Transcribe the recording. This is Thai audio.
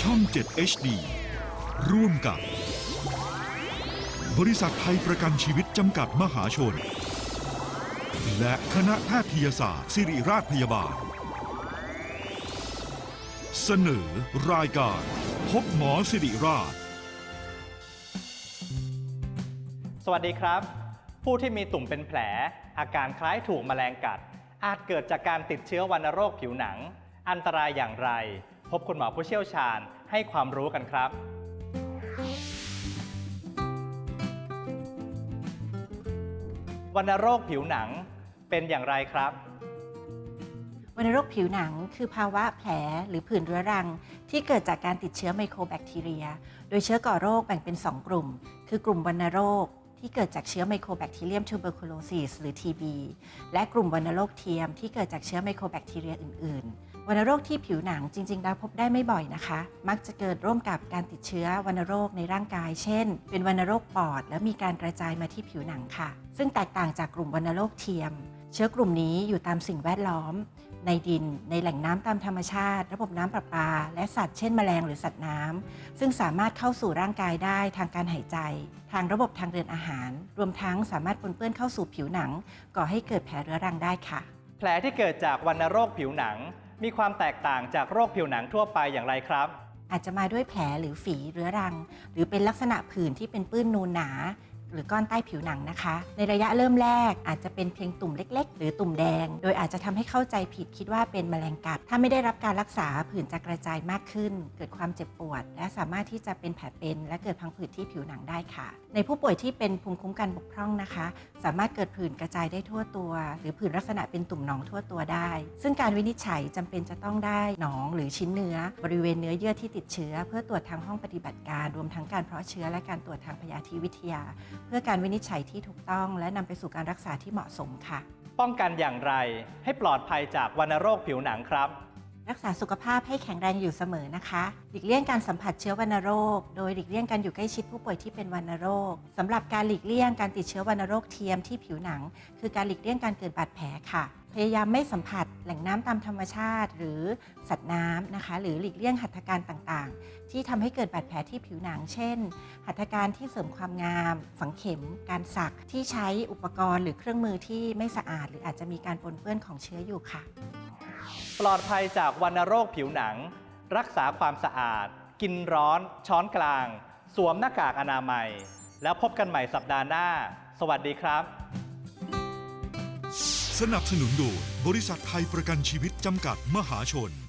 ช่อง 7 HD ร่วมกับ บริษัทไทยประกันชีวิตจำกัดมหาชน และคณะแพทยศาสตร์ ศิริราชพยาบาล เสนอรายการ พบหมอสิริราช สวัสดีครับ ผู้ที่มีตุ่มเป็นแผล อาการคล้ายถูกแมลงกัด อาจเกิดจากการติดเชื้อวัณโรคผิวหนัง อันตรายอย่างไร พบคุณหมอผู้เชี่ยวชาญให้ความรู้กันครับ วัณโรคผิวหนังเป็นอย่างไรครับ วัณโรคผิวหนังคือภาวะแผลหรือผื่นเรื้อรัง ที่เกิดจากการติดเชื้อไมโครแบคทีเรีย โดยเชื้อก่อโรคแบ่งเป็น 2 กลุ่ม คือกลุ่มวัณโรคที่เกิดจากเชื้อไมโครแบคทีเรียมทูเบอร์โคโลซิสหรือ TB และกลุ่มวัณโรคเทียมที่เกิดจากเชื้อไมโครแบคทีเรียอื่น ๆ วัณโรคที่ผิวหนังจริง ๆ แล้วพบได้ไม่บ่อยนะคะ มักจะเกิดร่วมกับการติดเชื้อวัณโรคในร่างกาย เช่น เป็นวัณโรคปอด แล้วมีการกระจายมาที่ผิวหนังค่ะ ซึ่งแตกต่างจากกลุ่มวัณโรคเทียม เชื้อกลุ่มนี้อยู่ตามสิ่งแวดล้อม ในดิน ในแหล่งน้ำตามธรรมชาติ ระบบน้ำประปา และสัตว์เช่นแมลงหรือสัตว์น้ำซึ่งสามารถเข้าสู่ร่างกายได้ทางการหายใจ ทางระบบทางเดินอาหาร รวมทั้งสามารถปนเปื้อนเข้าสู่ผิวหนัง ก่อให้เกิดแผลเรื้อรังได้ค่ะ แผลที่เกิดจากวัณโรคผิวหนัง มีความแตกต่างจากโรคผิวหนังทั่วไปอย่างไรครับ อาจจะมาด้วยแผลหรือฝีเรื้อรัง หรือเป็นลักษณะผื่นที่เป็นปื้นนูนหนา หรือก้อนใต้ผิวหนังนะคะ ในระยะเริ่มแรกอาจจะเป็นเพียงตุ่มเล็ก ๆ หรือตุ่มแดง โดยอาจจะทำให้เข้าใจผิดคิดว่าเป็นแมลงกัด ถ้าไม่ได้รับการรักษาผื่นจะกระจายมากขึ้น เกิดความเจ็บปวด และสามารถที่จะเป็นแผลเป็น และเกิดพังผืดที่ผิวหนังได้ค่ะ ในผู้ป่วยที่เป็นภูมิคุ้มกันบกพร่องนะคะ สามารถเกิดผื่นกระจายได้ทั่วตัว หรือผื่นลักษณะเป็นตุ่มหนองทั่วตัวได้ ซึ่งการวินิจฉัยจำเป็นจะต้องได้หนองหรือชิ้นเนื้อ บริเวณเนื้อเยื่อที่ติดเชื้อ เพื่อตรวจทางห้องปฏิบัติการรวมทั้งการเพาะเชื้อและการตรวจทางพยาธิวิทยาเพื่อการวินิจฉัยที่ถูกต้อง และนำไปสู่การรักษาที่เหมาะสมค่ะ ป้องกันอย่างไรให้ปลอดภัยจากวัณโรคผิวหนังครับ รักษาสุขภาพให้แข็งแรงอยู่เสมอนะคะหลีกเลี่ยงการสัมผัสเชื้อวัณโรค โดยหลีกเลี่ยงการอยู่ใกล้ชิดผู้ป่วยที่เป็นวัณโรคสำหรับการหลีกเลี่ยงการติดเชื้อวัณโรคเทียมที่ผิวหนัง คือการหลีกเลี่ยงการเกิดบาดแผลค่ะ พยายามไม่สัมผัสแหล่งน้ำตามธรรมชาติ หรือสัตว์น้ำนะคะ หรือหลีกเลี่ยงหัตถการต่างๆ ที่ทำให้เกิดบาดแผลที่ผิวหนัง เช่น หัตถการที่เสริมความงาม ฝังเข็ม การสักที่ใช้อุปกรณ์ หรือเครื่องมือที่ไม่สะอาด หรืออาจจะมีการปนเปื้อนของเชื้ออยู่ค่ะ ปลอดภัยจากวัณโรคผิวหนัง รักษาความสะอาด กินร้อน ช้อนกลาง สวมหน้ากากอนามัย แล้วพบกันใหม่สัปดาห์หน้า สวัสดีครับ สนับสนุนโดยบริษัทไทยประกันชีวิตจำกัดมหาชน